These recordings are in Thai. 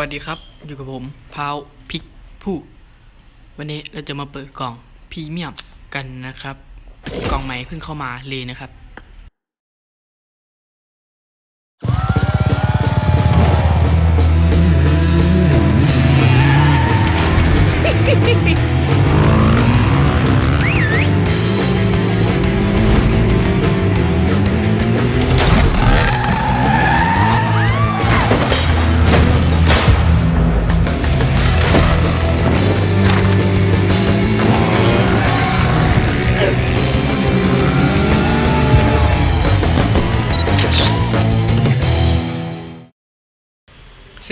วัสดีครับ อยู่กับผมพาวพิกผู้ วันนี้เราจะมาเปิดกล่องพรีเมียมกันนะครับ กล่องใหม่เพิ่งเข้ามาเลยนะครับ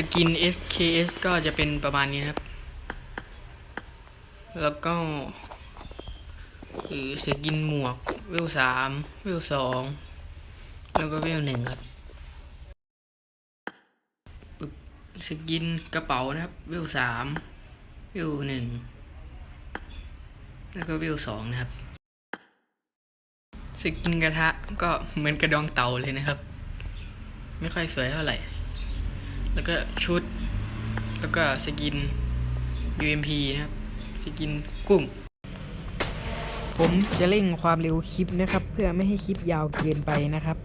สกิน SKS ก็จะเป็นประมาณนี้ครับ แล้วก็คือสกินหมวกเวลสามเวลสองแล้วก็เวลหนึ่งครับปึ๊บสกินกระเป๋านะครับ เวลสามเวลหนึ่งแล้วก็เวลสองนะครับ สกินกระทะก็เหมือนกระดองเต่าเลยนะครับ ไม่ค่อยสวยเท่าไหร่ แล้วก็ชุด แล้วก็สกิน UMP นะครับ สกินกุ้ง ผมจะเร่งความเร็วคลิปนะครับ เพื่อไม่ให้คลิปยาวเกินไปนะครับ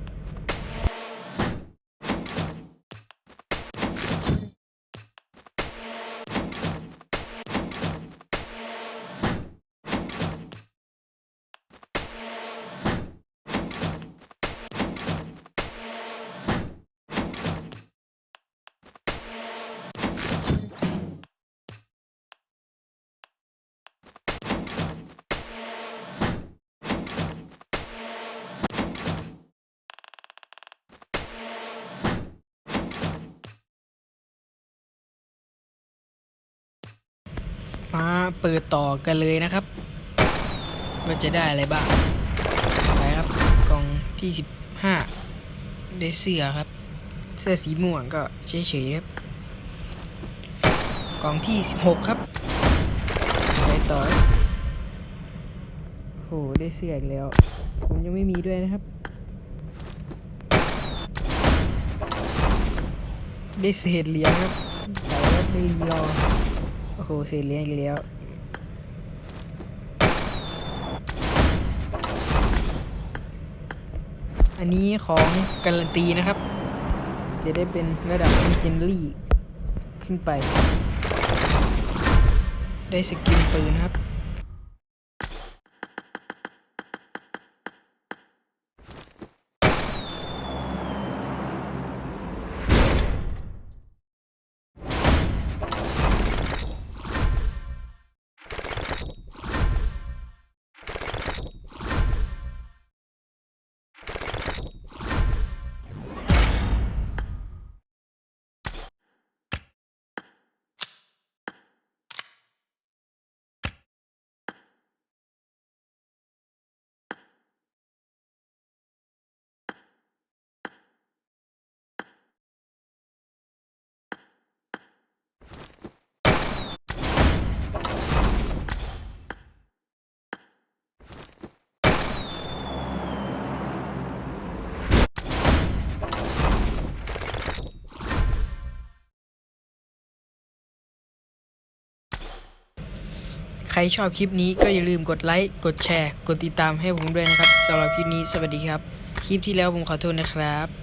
มาเปิดต่อกันเลยนะครับว่าจะได้อะไรบ้างไปครับกล่องที่15ได้เสื้อครับ เสื้อสีม่วงก็เฉยๆครับกล่องที่16ครับไปต่อโหได้เสื้ออีกแล้ว ผมยังไม่มีด้วยนะครับ ได้เศษเหรียญครับแต่ว่าไม่รอ โอ้โหเศษเลี้ยงอีกแล้วอันนี้ของการันตีนะครับ จะได้เป็นระดับเจนลี่ขึ้นไป ได้สกินปืนครับ ใครชอบคลิปนี้ก็อย่าลืมกดไลค์ กดแชร์ กดติดตามให้ผมด้วยนะครับสำหรับคลิปนี้สวัสดีครับ คลิปที่แล้วผมขอโทษนะครับ